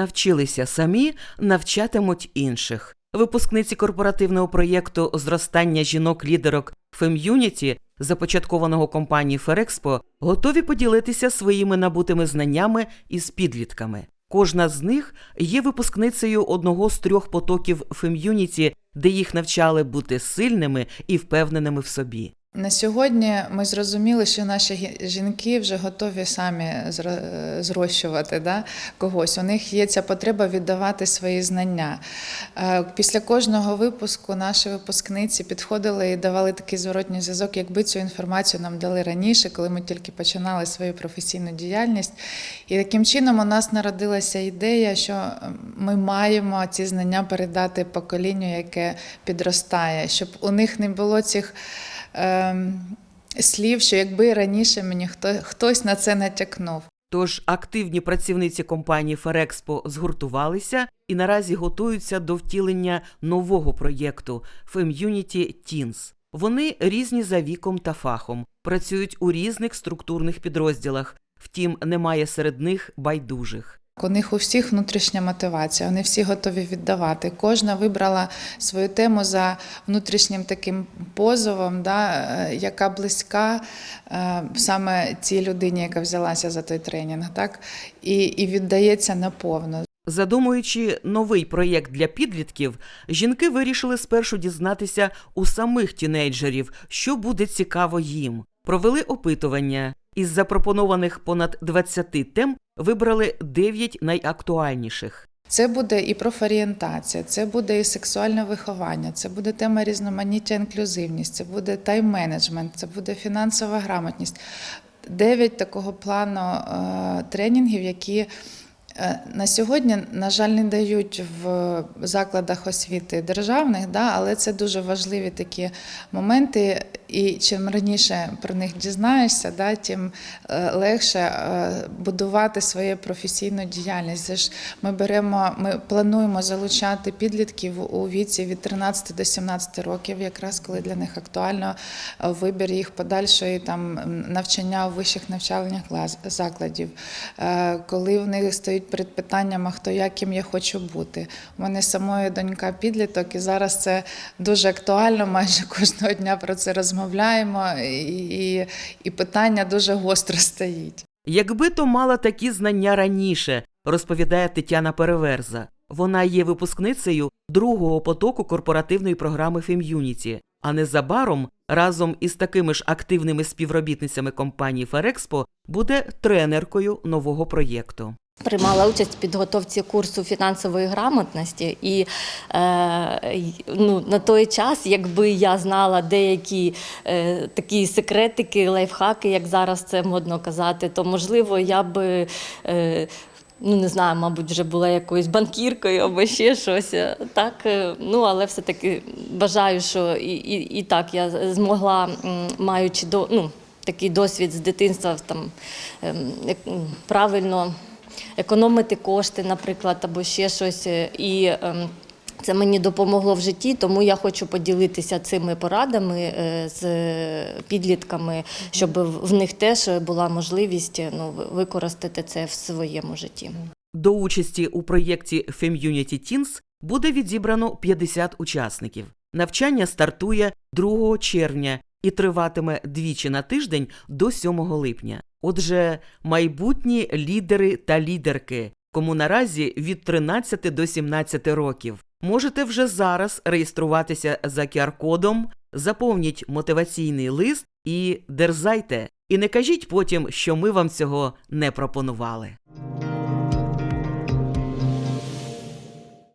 навчилися самі, навчатимуть інших. Випускниці корпоративного проєкту зростання жінок-лідерок Фем'юніті, започаткованого компанією Ферекспо, готові поділитися своїми набутими знаннями із підлітками. Кожна з них є випускницею одного з трьох потоків Фем'юніті, де їх навчали бути сильними і впевненими в собі. На сьогодні ми зрозуміли, що наші жінки вже готові самі зрощувати да, когось. У них є ця потреба віддавати свої знання. Е, Після кожного випуску наші випускниці підходили і давали такий зворотній зв'язок, якби цю інформацію нам дали раніше, коли ми тільки починали свою професійну діяльність. І таким чином у нас народилася ідея, що е, ми маємо ці знання передати поколінню, яке підростає, щоб у них не було цих ем, слів, що якби раніше мені хто, хтось на це натякнув. Тож активні працівниці компанії Ферекспо згуртувалися і наразі готуються до втілення нового проєкту Femунity Teens. Вони різні за віком та фахом, працюють у різних структурних підрозділах, втім, немає серед них байдужих. У них у всіх внутрішня мотивація, вони всі готові віддавати. Кожна вибрала свою тему за внутрішнім таким позовом, да, е, яка близька е, саме цій людині, яка взялася за той тренінг, так, і, і віддається наповно. Задумуючи новий проєкт для підлітків, жінки вирішили спершу дізнатися у самих тінейджерів, що буде цікаво їм. Провели опитування. Із запропонованих понад 20 тем вибрали 9 найактуальніших. Це буде і профорієнтація, це буде і сексуальне виховання, це буде тема різноманіття інклюзивність, це буде тайм-менеджмент, це буде фінансова грамотність. Дев'ять такого плану е, тренінгів, які е, на сьогодні, на жаль, не дають в закладах освіти державних, да, але це дуже важливі такі моменти. І чим раніше про них дізнаєшся, да, тим е, легше е, будувати свою професійну діяльність. Це ж ми беремо, ми плануємо залучати підлітків у віці від 13 до 17 років, якраз коли для них актуально е, вибір їх подальшої там навчання у вищих навчальних закладів, коли в них стоїть перед питанням, а хто я, ким я хочу бути. У мене самої донька підліток, і зараз це дуже актуально. Майже кожного дня про це розмовляємо, і, і, і питання дуже гостро стоїть. Якби то мала такі знання раніше, розповідає Тетяна Переверза. Вона є випускницею другого потоку корпоративної програми Фем'юніті, а незабаром разом із такими ж активними співробітницями компанії Ферекспо буде тренеркою нового проєкту. Приймала участь в підготовці курсу фінансової грамотності, і е, ну, на той час, якби я знала деякі е, такі секретики, лайфхаки, як зараз це модно казати, то можливо я би. Е, Ну, не знаю, мабуть, вже була якоюсь банкіркою або ще щось. Е, Так, е, ну але все-таки бажаю, що і, і, і так я змогла, маючи до, ну, такий досвід з дитинства, там, ем, правильно економити кошти, наприклад, або ще щось. е, І ем, це мені допомогло в житті, тому я хочу поділитися цими порадами е, з підлітками, щоб в них теж була можливість е, ну, використати це в своєму житті. До участі у проєкті Femmunity Teens буде відібрано 50 учасників. Навчання стартує 2 червня і триватиме двічі на тиждень до 7 липня. Отже, майбутні лідери та лідерки, кому наразі від 13 до 17 років. Можете вже зараз реєструватися за QR-кодом, заповніть мотиваційний лист і дерзайте. І не кажіть потім, що ми вам цього не пропонували.